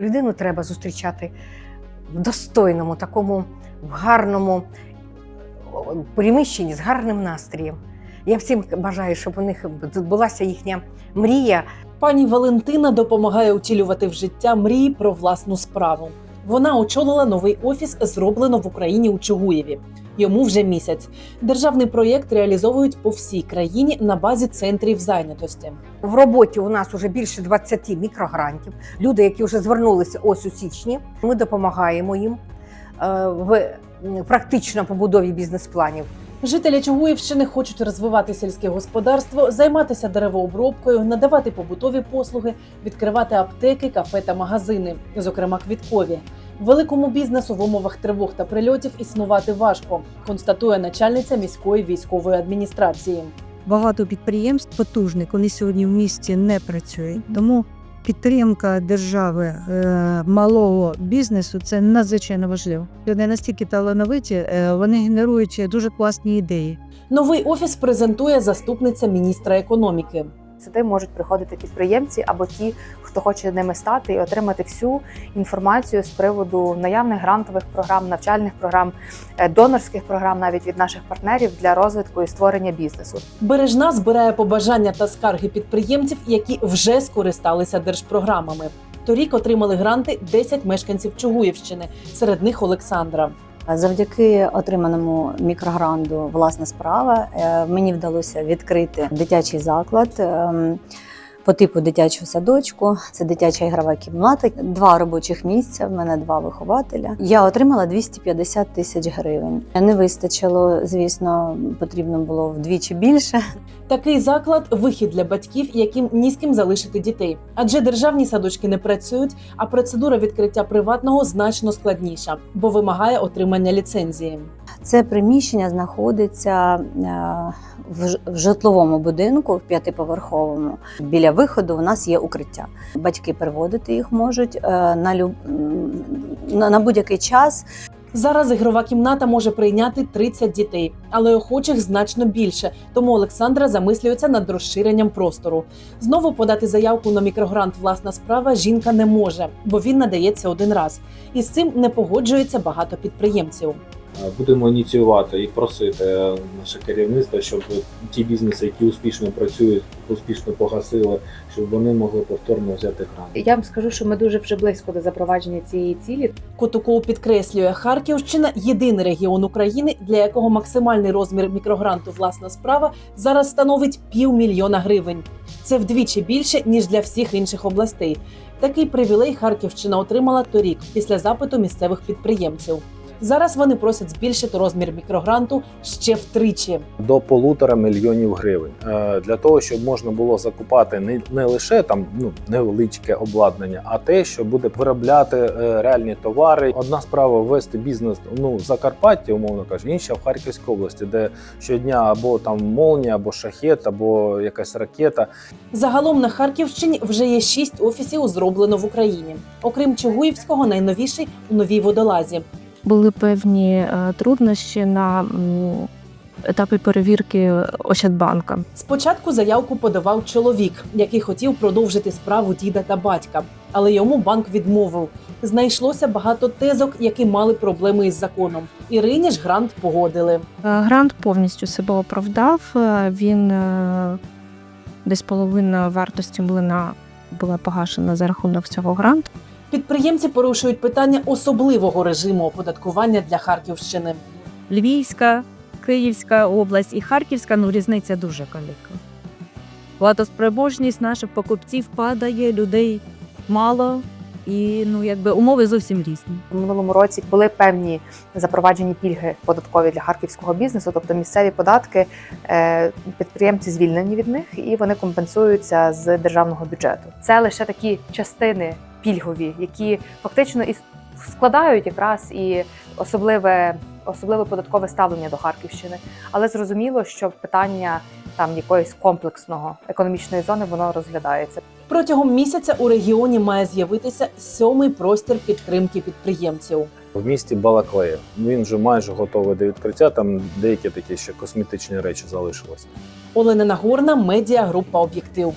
Людину треба зустрічати в достойному, такому в гарному приміщенні з гарним настроєм. Я всім бажаю, щоб у них відбулася їхня мрія Пані Валентина допомагає утілювати в життя мрії про власну справу. Вона очолила новий офіс, зроблено в Україні у Чугуєві. Йому вже місяць. Державний проєкт реалізовують по всій країні на базі центрів зайнятості. В роботі у нас вже більше 20 мікрогрантів. Люди, які вже звернулися ось у січні. Ми допомагаємо їм е, в практично побудові бізнес-планів. Жителі Чугуївщини хочуть розвивати сільське господарство, займатися деревообробкою, надавати побутові послуги, відкривати аптеки, кафе та магазини, зокрема квіткові. Великому бізнесу в умовах тривог та прильотів існувати важко, констатує начальниця міської військової адміністрації. багато підприємств потужних, вони сьогодні в місті не працюють. Тому підтримка держави е, малого бізнесу це надзвичайно важливо. Вони настільки талановиті, е, вони генерують дуже класні ідеї. Новий офіс презентує заступниця міністра економіки. Сюди можуть приходити підприємці або ті, хто хоче ними стати і отримати всю інформацію з приводу наявних грантових програм, навчальних програм, е, донорських програм навіть від наших партнерів для розвитку і створення бізнесу. Бережна збирає побажання та скарги підприємців, які вже скористалися держпрограмами. Торік отримали гранти 10 мешканців Чугуївщини, серед них Олександра. Завдяки отриманому мікрогранду власна справа е, мені вдалося відкрити дитячий заклад ем, по типу дитячого садочку. Це дитяча ігрова кімната, два робочих місця. В мене два вихователя. Я отримала 250 тисяч гривень. Не вистачило, звісно, потрібно було вдвічі більше. Такий заклад вихід для батьків, яким ні з ким залишити дітей, адже державні садочки не працюють, а процедура відкриття приватного значно складніша, бо вимагає отримання ліцензії. Це приміщення знаходиться е, в житловому будинку, в п'ятиповерховому. Біля виходу у нас є укриття. Батьки приводити їх можуть е, на, люб... на будь-який час. Зараз ігрова кімната може прийняти 30 дітей, але охочих значно більше. Тому Олександра замислюється над розширенням простору. Знову подати заявку на мікрогрант власна справа жінка не може, бо він надається один раз. І з цим не погоджується багато підприємців. Будемо ініціювати і просити е, наше керівництво, щоб ті бізнеси, які успішно працюють, успішно погасили, щоб вони могли повторно взяти грант. Я вам скажу, що ми дуже вже близько до запровадження цієї цілі. Котуков підкреслює, Харківщина єдиний регіон України, для якого максимальний розмір мікрогранту власна справа зараз становить півмільйона гривень. Це вдвічі більше ніж для всіх інших областей. Такий привілей Харківщина отримала торік після запиту місцевих підприємців. Зараз вони просять збільшити розмір мікрогранту ще втричі. До полутора мільйонів гривень Е, для того, щоб можна було закупати не, не лише там ну невеличке обладнання, а те, що буде виробляти е, реальні товари. Одна справа ввести бізнес ну в Закарпатті, умовно кажучи, інша в Харківській області, де щодня або там молнія, або шахет, або якась ракета. Загалом на Харківщині вже є шість офісів зроблено в Україні. Окрім Чугуївського, найновіший у новій водолазі. Були певні е, труднощі на етапі перевірки Ощадбанка. Спочатку заявку подавав чоловік, який хотів продовжити справу діда та батька, але йому банк відмовив. Знайшлося багато тезок, які мали проблеми із законом. Ірині ж грант погодили. Е, Грант повністю себе оправдав. Е, Він десь половина вартості млина була погашена за рахунок цього гранту. Підприємці порушують питання особливого режиму оподаткування для Харківщини. Львівська, Київська область і Харківська, ну різниця дуже велика. Платоспроможність наших покупців падає, людей мало, і ну, якби умови зовсім різні. У минулому році були певні запроваджені пільги податкові для харківського бізнесу, тобто місцеві податки е, підприємці звільнені від них і вони компенсуються з державного бюджету. Це лише такі частини пільгові, які фактично і складають якраз і особливе, особливе податкове ставлення до Харківщини. Але зрозуміло, що питання там якоїсь комплексного економічної зони воно розглядається. Протягом місяця у регіоні має з'явитися сьомий простір підтримки підприємців. В місті Балаклея він вже майже готовий до відкриття. Там деякі такі ще косметичні речі залишилися. Олена Нагорна, медіа група Об'єктив.